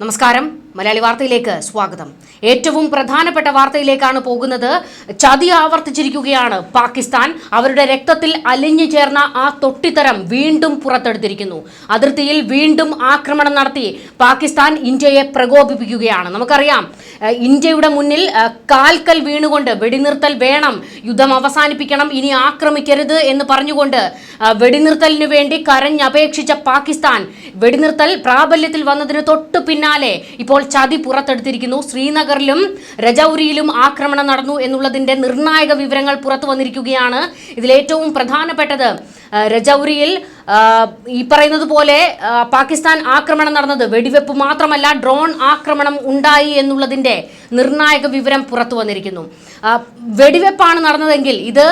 നമസ്കാരം. മലയാളി വാർത്തയിലേക്ക് സ്വാഗതം. ഏറ്റവും പ്രധാനപ്പെട്ട വാർത്തയിലേക്കാണ് പോകുന്നത്. ചതി ആവർത്തിച്ചിരിക്കുകയാണ് പാകിസ്ഥാൻ. അവരുടെ രക്തത്തിൽ അലിഞ്ഞു ചേർന്ന ആ തൊട്ടിത്തരം വീണ്ടും പുറത്തെടുത്തിരിക്കുന്നു. അതിർത്തിയിൽ വീണ്ടും ആക്രമണം നടത്തി പാകിസ്ഥാൻ ഇന്ത്യയെ പ്രകോപിപ്പിക്കുകയാണ്. നമുക്കറിയാം ഇന്ത്യയുടെ മുന്നിൽ കാൽക്കൽ വീണുകൊണ്ട് വെടിനിർത്തൽ വേണം. യുദ്ധം അവസാനിപ്പിക്കണം ഇനി ആക്രമിക്കരുത് എന്ന് പറഞ്ഞുകൊണ്ട് വെടിനിർത്തലിനു വേണ്ടി കരഞ്ഞപേക്ഷിച്ച പാകിസ്ഥാൻ വെടിനിർത്തൽ പ്രാബല്യത്തിൽ വന്നതിന് തൊട്ടു പിന്നാലെ ഇപ്പോൾ ചതി പുറത്തെടുത്തിരിക്കുന്നു. ശ്രീനഗറിലും രജൌരിയിലും ആക്രമണം നടന്നു എന്നുള്ളതിന്റെ നിർണായക വിവരങ്ങൾ പുറത്തു വന്നിരിക്കുകയാണ്. ഇതിലേറ്റവും പ്രധാനപ്പെട്ടത് രജൌരിയിൽ ഈ പറയുന്നത് പോലെ പാകിസ്ഥാൻ ആക്രമണം നടന്നത് വെടിവെപ്പ് മാത്രമല്ല ഡ്രോൺ ആക്രമണം ഉണ്ടായി എന്നുള്ളതിന്റെ നിർണായക വിവരം പുറത്തു വന്നിരിക്കുന്നു. വെടിവെപ്പാണ് നടന്നതെങ്കിൽ ഇത്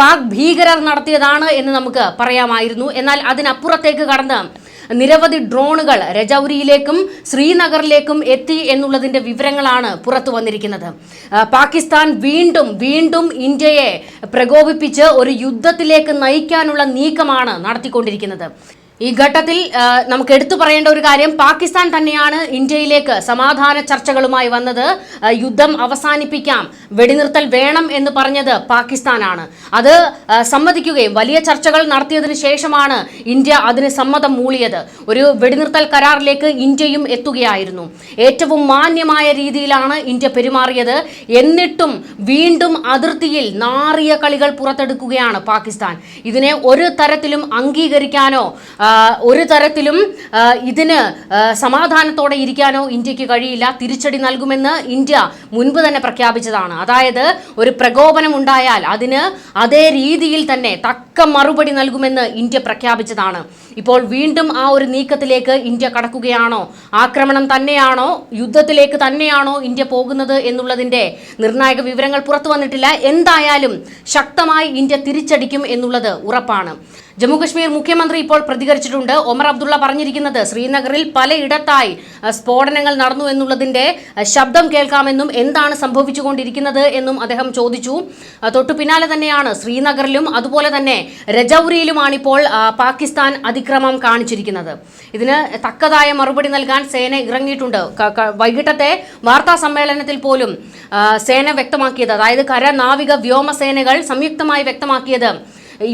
പാക് ഭീകരർ നടത്തിയതാണ് എന്ന് നമുക്ക് പറയാമായിരുന്നു. എന്നാൽ അതിനപ്പുറത്തേക്ക് കടന്ന് നിരവധി ഡ്രോണുകൾ രജൌരിയിലേക്കും ശ്രീനഗറിലേക്കും എത്തി എന്നുള്ളതിന്റെ വിവരങ്ങളാണ് പുറത്തു വന്നിരിക്കുന്നത്. പാകിസ്ഥാൻ വീണ്ടും വീണ്ടും ഇന്ത്യയെ പ്രകോപിപ്പിച്ച് ഒരു യുദ്ധത്തിലേക്ക് നയിക്കാനുള്ള നീക്കമാണ് നടത്തിക്കൊണ്ടിരിക്കുന്നത്. ഈ ഘട്ടത്തിൽ നമുക്ക് എടുത്തു പറയേണ്ട ഒരു കാര്യം പാകിസ്ഥാൻ തന്നെയാണ് ഇന്ത്യയിലേക്ക് സമാധാന ചർച്ചകളുമായി വന്നത്. യുദ്ധം അവസാനിപ്പിക്കാം വെടിനിർത്തൽ വേണം എന്ന് പറഞ്ഞത് പാകിസ്ഥാനാണ്. അത് സമ്മതിക്കുകയും വലിയ ചർച്ചകൾ നടത്തിയതിന് ശേഷമാണ് ഇന്ത്യ അതിന് സമ്മതം മൂളിയത്. ഒരു വെടിനിർത്തൽ കരാറിലേക്ക് ഇന്ത്യയും എത്തുകയായിരുന്നു. ഏറ്റവും മാന്യമായ രീതിയിലാണ് ഇന്ത്യ പെരുമാറിയത്. എന്നിട്ടും വീണ്ടും അതിർത്തിയിൽ നാറിയ കളികൾ പുറത്തെടുക്കുകയാണ് പാകിസ്ഥാൻ. ഇതിനെ ഒരു തരത്തിലും അംഗീകരിക്കാനോ ഒരു തരത്തിലും ഇതിന് സമാധാനത്തോടെ ഇരിക്കാനോ ഇന്ത്യയ്ക്ക് കഴിയില്ല തിരിച്ചടി നൽകുമെന്ന് ഇന്ത്യ മുൻപ് തന്നെ പ്രഖ്യാപിച്ചതാണ്. അതായത് ഒരു പ്രകോപനം ഉണ്ടായാൽ അതിന് അതേ രീതിയിൽ തന്നെ തക്ക മറുപടി നൽകുമെന്ന് ഇന്ത്യ പ്രഖ്യാപിച്ചതാണ്. ഇപ്പോൾ വീണ്ടും ആ ഒരു നീക്കത്തിലേക്ക് ഇന്ത്യ കടക്കുകയാണോ? ആക്രമണം തന്നെയാണോ? യുദ്ധത്തിലേക്ക് തന്നെയാണോ ഇന്ത്യ പോകുന്നത് എന്നുള്ളതിന്റെ നിർണായക വിവരങ്ങൾ പുറത്തു വന്നിട്ടില്ല. എന്തായാലും ശക്തമായി ഇന്ത്യ തിരിച്ചടിക്കും എന്നുള്ളത് ഉറപ്പാണ്. ജമ്മുകശ്മീർ മുഖ്യമന്ത്രി ഇപ്പോൾ പ്രതികരിച്ചിട്ടുണ്ട്. ഒമർ അബ്ദുള്ള പറഞ്ഞിരിക്കുന്നത് ശ്രീനഗറിൽ പലയിടത്തായി സ്ഫോടനങ്ങൾ നടന്നു എന്നുള്ളതിന്റെ ശബ്ദം കേൾക്കാമെന്നും എന്താണ് സംഭവിച്ചുകൊണ്ടിരിക്കുന്നത് എന്നും അദ്ദേഹം ചോദിച്ചു. തൊട്ടു പിന്നാലെ തന്നെയാണ് ശ്രീനഗറിലും അതുപോലെ തന്നെ രജൌരിയിലുമാണിപ്പോൾ പാകിസ്ഥാൻ അതി അതിക്രമം കാണിച്ചിരിക്കുന്നത്. ഇതിന് തക്കതായ മറുപടി നൽകാൻ സേന ഇറങ്ങിയിട്ടുണ്ട്. വൈകിട്ടത്തെ വാർത്താ സമ്മേളനത്തിൽ പോലും സേന വ്യക്തമാക്കിയത് അതായത് കര നാവിക വ്യോമസേനകൾ സംയുക്തമായി വ്യക്തമാക്കിയത്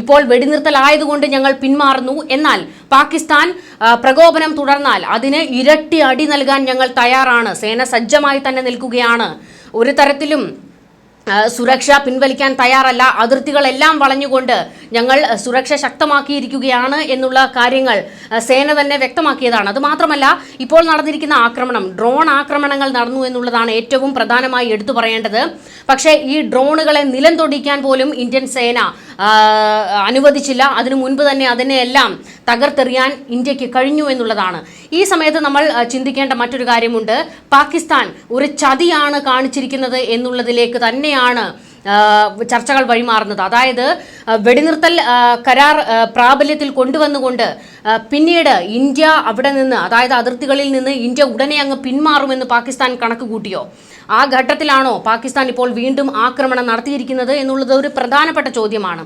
ഇപ്പോൾ വെടിനിർത്തൽ ആയതുകൊണ്ട് ഞങ്ങൾ പിന്മാറുന്നു. എന്നാൽ പാകിസ്ഥാൻ പ്രകോപനം തുടർന്നാൽ അതിന് ഇരട്ടി അടി നൽകാൻ ഞങ്ങൾ തയ്യാറാണ്. സേന സജ്ജമായി തന്നെ നിൽക്കുകയാണ്. ഒരു തരത്തിലും സുരക്ഷ പിൻവലിക്കാൻ തയ്യാറല്ല. അതിർത്തികളെല്ലാം വളഞ്ഞുകൊണ്ട് ഞങ്ങൾ സുരക്ഷ ശക്തമാക്കിയിരിക്കുകയാണ് എന്നുള്ള കാര്യങ്ങൾ സേന തന്നെ വ്യക്തമാക്കിയതാണ്. അത് മാത്രമല്ല ഇപ്പോൾ നടന്നിരിക്കുന്ന ആക്രമണം ഡ്രോൺ ആക്രമണങ്ങൾ നടന്നു എന്നുള്ളതാണ് ഏറ്റവും പ്രധാനമായി എടുത്തു പറയേണ്ടത്. പക്ഷേ ഈ ഡ്രോണുകളെ നിലം തൊടിക്കാൻ പോലും ഇന്ത്യൻ സേന അനുവദിച്ചില്ല. അതിനു മുൻപ് തന്നെ അതിനെയെല്ലാം തകർത്തെറിയാൻ ഇന്ത്യയ്ക്ക് കഴിഞ്ഞു എന്നുള്ളതാണ്. ഈ സമയത്ത് നമ്മൾ ചിന്തിക്കേണ്ട മറ്റൊരു കാര്യമുണ്ട്. പാകിസ്ഥാൻ ഒരു ചതിയാണ് കാണിച്ചിരിക്കുന്നത് എന്നുള്ളതിലേക്ക് തന്നെയാണ് ചർച്ചകൾ വഴിമാറുന്നത്. അതായത് വെടിനിർത്തൽ കരാർ പ്രാബല്യത്തിൽ കൊണ്ടുവന്നുകൊണ്ട് പിന്നീട് ഇന്ത്യ അവിടെ നിന്ന് അതായത് അതിർത്തികളിൽ നിന്ന് ഇന്ത്യ ഉടനെ അങ്ങ് പിന്മാറുമെന്ന് പാകിസ്ഥാൻ കണക്ക് കൂട്ടിയോ? ആ ഘട്ടത്തിലാണോ പാകിസ്ഥാൻ ഇപ്പോൾ വീണ്ടും ആക്രമണം നടത്തിയിരിക്കുന്നത് എന്നുള്ളത് ഒരു പ്രധാനപ്പെട്ട ചോദ്യമാണ്.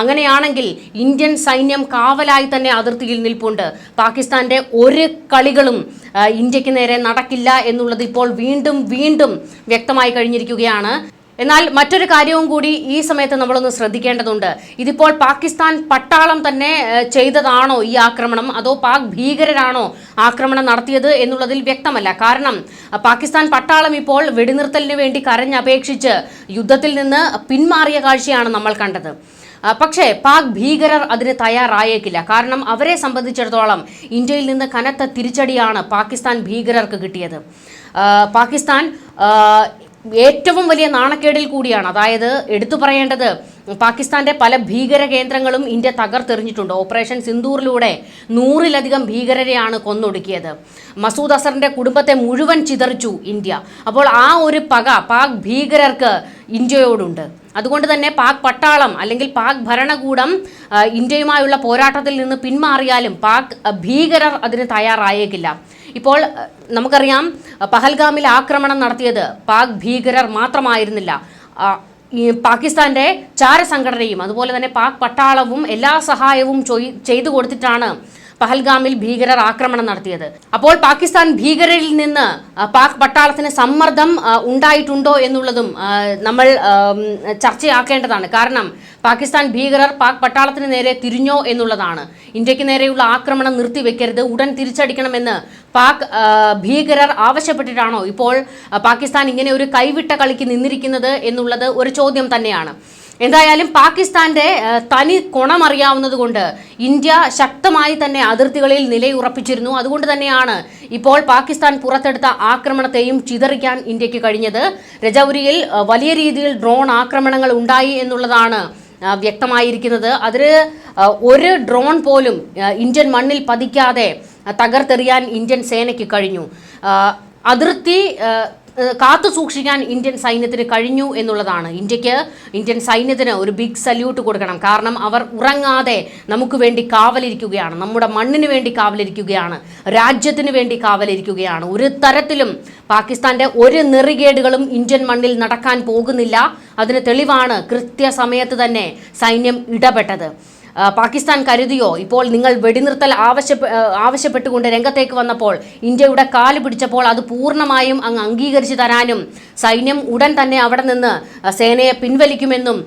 അങ്ങനെയാണെങ്കിൽ ഇന്ത്യൻ സൈന്യം കാവലായി തന്നെ അതിർത്തിയിൽ നിൽപ്പുണ്ട്. പാകിസ്ഥാന്റെ ഒരു കളികളും ഇന്ത്യയ്ക്ക് നേരെ നടക്കില്ല എന്നുള്ളത് ഇപ്പോൾ വീണ്ടും വീണ്ടും വ്യക്തമായി കഴിഞ്ഞിരിക്കുകയാണ്. എന്നാൽ മറ്റൊരു കാര്യവും കൂടി ഈ സമയത്ത് നമ്മളൊന്ന് ശ്രദ്ധിക്കേണ്ടതുണ്ട്. ഇതിപ്പോൾ പാകിസ്ഥാൻ പട്ടാളം തന്നെ ചെയ്തതാണോ ഈ ആക്രമണം? അതോ പാക് ഭീകരരാണോ ആക്രമണം നടത്തിയത് എന്നുള്ളതിൽ വ്യക്തമല്ല. കാരണം പാകിസ്ഥാൻ പട്ടാളം ഇപ്പോൾ വെടിനിർത്തലിന് വേണ്ടി കരഞ്ഞപേക്ഷിച്ച് യുദ്ധത്തിൽ നിന്ന് പിന്മാറിയ കാഴ്ചയാണ് നമ്മൾ കണ്ടത്. പക്ഷേ പാക് ഭീകരർ അതിന് തയ്യാറായേക്കില്ല. കാരണം അവരെ സംബന്ധിച്ചിടത്തോളം ഇന്ത്യയിൽ നിന്ന് കനത്ത തിരിച്ചടിയാണ് പാകിസ്ഥാൻ ഭീകരർക്ക് കിട്ടിയത്. പാകിസ്ഥാൻ ഏറ്റവും വലിയ നാണക്കേടിൽ കൂടിയാണ്. അതായത് എടുത്തു പറയേണ്ടത് പാകിസ്ഥാന്റെ പല ഭീകര കേന്ദ്രങ്ങളും ഇന്ത്യ തകർത്തെറിഞ്ഞിട്ടുണ്ട്. ഓപ്പറേഷൻ സിന്ദൂറിലൂടെ നൂറിലധികം ഭീകരരെയാണ് കൊന്നൊടുക്കിയത്. മസൂദ് അസറിന്റെ കുടുംബത്തെ മുഴുവൻ ചിതറിച്ചു ഇന്ത്യ. അപ്പോൾ ആ ഒരു പക പാക് ഭീകരർക്ക് ഇന്ത്യയോടുണ്ട്. അതുകൊണ്ട് തന്നെ പാക് പട്ടാളം അല്ലെങ്കിൽ പാക് ഭരണകൂടം ഇന്ത്യയുമായുള്ള പോരാട്ടത്തിൽ നിന്ന് പിന്മാറിയാലും പാക് ഭീകരർ അതിന് തയ്യാറായേക്കില്ല. ഇപ്പോൾ നമുക്കറിയാം പഹൽഗാമിൽ ആക്രമണം നടത്തിയത് പാക് ഭീകരർ മാത്രമായിരുന്നില്ല. പാകിസ്ഥാന്റെ ചാരസംഘടനയും അതുപോലെ തന്നെ പാക് പട്ടാളവും എല്ലാ സഹായവും ചെയ്തു കൊടുത്തിട്ടാണ് പഹൽഗാമിൽ ഭീകരർ ആക്രമണം നടത്തിയത്. അപ്പോൾ പാകിസ്ഥാൻ ഭീകരരിൽ നിന്ന് പാക് പട്ടാളത്തിന് സമ്മർദ്ദം ഉണ്ടായിട്ടുണ്ടോ എന്നുള്ളതും നമ്മൾ ചർച്ചയാക്കേണ്ടതാണ്. കാരണം പാകിസ്ഥാൻ ഭീകരർ പാക് പട്ടാളത്തിന് നേരെ തിരിഞ്ഞോ എന്നുള്ളതാണ്. ഇന്ത്യയ്ക്ക് നേരെയുള്ള ആക്രമണം നിർത്തിവെക്കരുത് ഉടൻ തിരിച്ചടിക്കണമെന്ന് പാക് ഭീകരർ ആവശ്യപ്പെട്ടിട്ടാണോ ഇപ്പോൾ പാകിസ്ഥാൻ ഇങ്ങനെ ഒരു കൈവിട്ട കളിക്ക് നിന്നിരിക്കുന്നത് എന്നുള്ളത് ഒരു ചോദ്യം തന്നെയാണ്. എന്തായാലും പാകിസ്ഥാന്റെ തനി കുണമറിയാവുന്നത് കൊണ്ട് ഇന്ത്യ ശക്തമായി തന്നെ അതിർത്തികളിൽ നിലയുറപ്പിച്ചിരുന്നു. അതുകൊണ്ട് തന്നെയാണ് ഇപ്പോൾ പാകിസ്ഥാൻ പുറത്തെടുത്ത ആക്രമണത്തെയും ചിതറിക്കാൻ ഇന്ത്യയ്ക്ക് കഴിഞ്ഞത്. രജൌരിയിൽ വലിയ രീതിയിൽ ഡ്രോൺ ആക്രമണങ്ങൾ ഉണ്ടായി എന്നുള്ളതാണ് വ്യക്തമായിരിക്കുന്നത്. അതിൽ ഒരു ഡ്രോൺ പോലും ഇന്ത്യൻ മണ്ണിൽ പതിക്കാതെ തകർത്തെറിയാൻ ഇന്ത്യൻ സേനയ്ക്ക് കഴിഞ്ഞു. അതിർത്തി കാത്തു സൂക്ഷിക്കാൻ ഇന്ത്യൻ സൈന്യത്തിന് കഴിഞ്ഞു എന്നുള്ളതാണ്. ഇന്ത്യയ്ക്ക് ഇന്ത്യൻ സൈന്യത്തിന് ഒരു ബിഗ് സല്യൂട്ട് കൊടുക്കണം. കാരണം അവർ ഉറങ്ങാതെ നമുക്ക് വേണ്ടി കാവലിരിക്കുകയാണ്. നമ്മുടെ മണ്ണിന് വേണ്ടി കാവലിരിക്കുകയാണ്. രാജ്യത്തിന് വേണ്ടി കാവലിരിക്കുകയാണ്. ഒരു തരത്തിലും പാകിസ്ഥാന്റെ ഒരു നെറികേടുകളും ഇന്ത്യൻ മണ്ണിൽ നടക്കാൻ പോകുന്നില്ല. അതിന് തെളിവാണ് കൃത്യസമയത്ത് തന്നെ സൈന്യം ഇടപെട്ടത്. പാകിസ്ഥാൻ കരുതിയോ? ഇപ്പോൾ നിങ്ങൾ വെടിനിർത്തൽ ആവശ്യപ്പെ ആവശ്യപ്പെട്ടുകൊണ്ട് രംഗത്തേക്ക് വന്നപ്പോൾ ഇന്ത്യയുടെ കാൽ പിടിച്ചപ്പോൾ അത് പൂർണമായും അങ്ങ് അംഗീകരിച്ചു തരാനും സൈന്യം ഉടൻ തന്നെ അവിടെ നിന്ന് സേനയെ പിൻവലിക്കുമെന്നും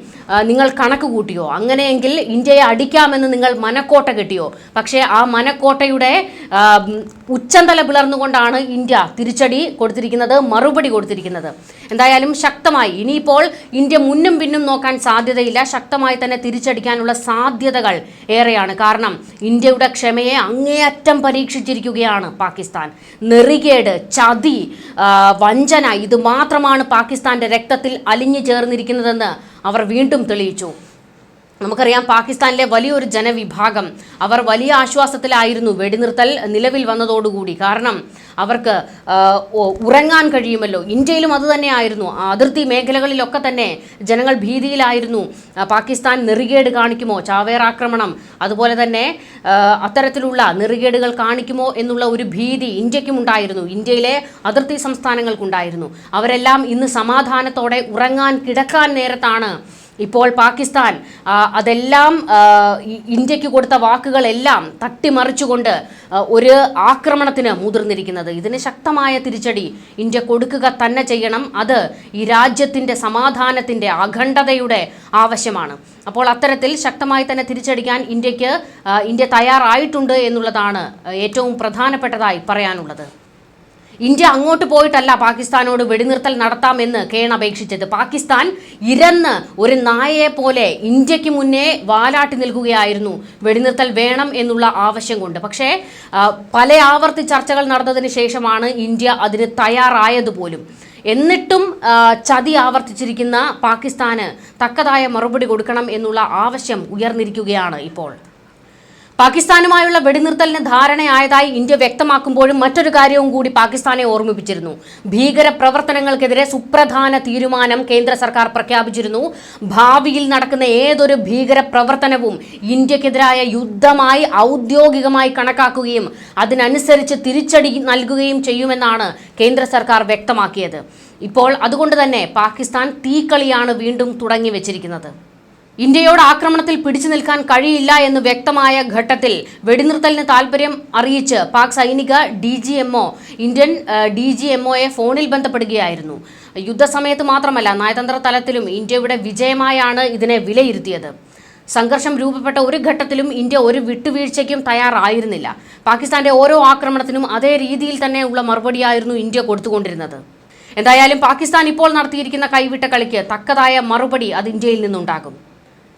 നിങ്ങൾ കണക്ക് കൂട്ടിയോ? അങ്ങനെയെങ്കിൽ ഇന്ത്യയെ അടിക്കാമെന്ന് നിങ്ങൾ മനക്കോട്ട കെട്ടിയോ? പക്ഷേ ആ മനക്കോട്ടയുടെ ഉച്ചന്തല പിളർന്നുകൊണ്ടാണ് ഇന്ത്യ തിരിച്ചടി കൊടുത്തിരിക്കുന്നത് മറുപടി കൊടുത്തിരിക്കുന്നത്. എന്തായാലും ശക്തമായി ഇനിയിപ്പോൾ ഇന്ത്യ മുന്നും പിന്നും നോക്കാൻ സാധ്യതയില്ല. ശക്തമായി തന്നെ തിരിച്ചടിക്കാനുള്ള സാധ്യതകൾ ഏറെയാണ്. കാരണം ഇന്ത്യയുടെ ക്ഷമയെ അങ്ങേയറ്റം പരീക്ഷിച്ചിരിക്കുകയാണ് പാകിസ്ഥാൻ. നെറികേട് ചതി വഞ്ചന ഇത് മാത്രമാണ് പാകിസ്ഥാന്റെ രക്തത്തിൽ അലിഞ്ഞു ചേർന്നിരിക്കുന്നതെന്ന് അവർ വീണ്ടും തെളിയിച്ചു. നമുക്കറിയാം പാകിസ്ഥാനിലെ വലിയൊരു ജനവിഭാഗം അവർ വലിയ ആശ്വാസത്തിലായിരുന്നു വെടിനിർത്തൽ നിലവിൽ വന്നതോടുകൂടി. കാരണം അവർക്ക് ഉറങ്ങാൻ കഴിയുമല്ലോ. ഇന്ത്യയിലും അതുതന്നെയായിരുന്നു തന്നെയായിരുന്നു. അതിർത്തി മേഖലകളിലൊക്കെ തന്നെ ജനങ്ങൾ ഭീതിയിലായിരുന്നു. പാകിസ്ഥാൻ നെറികേട് കാണിക്കുമോ? ചാവേർ ആക്രമണം അതുപോലെ തന്നെ അത്തരത്തിലുള്ള നെറികേടുകൾ കാണിക്കുമോ എന്നുള്ള ഒരു ഭീതി ഇന്ത്യക്കും ഉണ്ടായിരുന്നു. ഇന്ത്യയിലെ അതിർത്തി സംസ്ഥാനങ്ങൾക്കുണ്ടായിരുന്നു. അവരെല്ലാം ഇന്ന് സമാധാനത്തോടെ ഉറങ്ങാൻ കിടക്കാൻ നേരത്താണ് ഇപ്പോൾ പാകിസ്ഥാൻ അതെല്ലാം ഇന്ത്യയ്ക്ക് കൊടുത്ത വാക്കുകളെല്ലാം തട്ടിമറിച്ചുകൊണ്ട് ഒരു ആക്രമണത്തിന് മുതിർന്നിരിക്കുന്നത്. ഇതിന് ശക്തമായ തിരിച്ചടി ഇന്ത്യ കൊടുക്കുക തന്നെ ചെയ്യണം. അത് ഈ രാജ്യത്തിന്റെ സമാധാനത്തിന്റെ അഖണ്ഡതയുടെ ആവശ്യമാണ്. അപ്പോൾ അത്തരത്തിൽ ശക്തമായി തന്നെ തിരിച്ചടിക്കാൻ ഇന്ത്യയ്ക്ക് ഇന്ത്യ തയ്യാറായിട്ടുണ്ട് എന്നുള്ളതാണ് ഏറ്റവും പ്രധാനപ്പെട്ടതായി പറയാനുള്ളത്. ഇന്ത്യ അങ്ങോട്ട് പോയിട്ടല്ല പാകിസ്ഥാനോട് വെടിനിർത്തൽ നടത്താമെന്ന് കേൺ അപേക്ഷിച്ചത്. പാകിസ്ഥാൻ ഇരന്ന് ഒരു നായയെ പോലെ ഇന്ത്യയ്ക്ക് മുന്നേ വാലാട്ടി നിൽക്കുകയായിരുന്നു. വെടിനിർത്തൽ വേണം എന്നുള്ള ആവശ്യം കൊണ്ട്. പക്ഷേ പല ആവർത്തി ചർച്ചകൾ നടന്നതിന് ശേഷമാണ് ഇന്ത്യ അതിന് തയ്യാറായതുപോലും. എന്നിട്ടും ചതി ആവർത്തിച്ചിരിക്കുന്ന പാകിസ്ഥാന് തക്കതായ മറുപടി കൊടുക്കണം എന്നുള്ള ആവശ്യം ഉയർന്നിരിക്കുകയാണ് ഇപ്പോൾ. പാകിസ്ഥാനുമായുള്ള വെടിനിർത്തലിന് ധാരണയായതായി ഇന്ത്യ വ്യക്തമാക്കുമ്പോഴും മറ്റൊരു കാര്യവും കൂടി പാകിസ്ഥാനെ ഓർമ്മിപ്പിച്ചിരുന്നു. ഭീകര പ്രവർത്തനങ്ങൾക്കെതിരെ സുപ്രധാന തീരുമാനം കേന്ദ്ര സർക്കാർ പ്രഖ്യാപിച്ചിരുന്നു. ഭാവിയിൽ നടക്കുന്ന ഏതൊരു ഭീകര പ്രവർത്തനവും ഇന്ത്യക്കെതിരായ യുദ്ധമായി ഔദ്യോഗികമായി കണക്കാക്കുകയും അതിനനുസരിച്ച് തിരിച്ചടി നൽകുകയും ചെയ്യുമെന്നാണ് കേന്ദ്ര സർക്കാർ വ്യക്തമാക്കിയത്. ഇപ്പോൾ അതുകൊണ്ട് തന്നെ പാകിസ്ഥാൻ തീക്കളിയാണ് വീണ്ടും തുടങ്ങി വെച്ചിരിക്കുന്നത് ഇന്ത്യയോട് ആക്രമണത്തിൽ പിടിച്ചു നിൽക്കാൻ കഴിയില്ല എന്ന് വ്യക്തമായ ഘട്ടത്തിൽ വെടിനിർത്തലിന് താൽപര്യം അറിയിച്ച് പാക് സൈനിക D G MO Indian D G എംഒയെ ഫോണിൽ ബന്ധപ്പെടുകയായിരുന്നു. യുദ്ധസമയത്ത് മാത്രമല്ല നയതന്ത്ര തലത്തിലും ഇന്ത്യയുടെ വിജയമായാണ് ഇതിനെ വിലയിരുത്തിയത്. സംഘർഷം രൂപപ്പെട്ട ഒരു ഘട്ടത്തിലും ഇന്ത്യ ഒരു വിട്ടുവീഴ്ചയ്ക്കും തയ്യാറായിരുന്നില്ല. പാകിസ്ഥാന്റെ ഓരോ ആക്രമണത്തിനും അതേ രീതിയിൽ തന്നെയുള്ള മറുപടിയായിരുന്നു ഇന്ത്യ കൊടുത്തുകൊണ്ടിരുന്നത്. എന്തായാലും പാകിസ്ഥാൻ ഇപ്പോൾ നടത്തിയിരിക്കുന്ന കൈവിട്ട കളിക്ക് തക്കതായ മറുപടി അത് ഇന്ത്യയിൽ നിന്നുണ്ടാകും.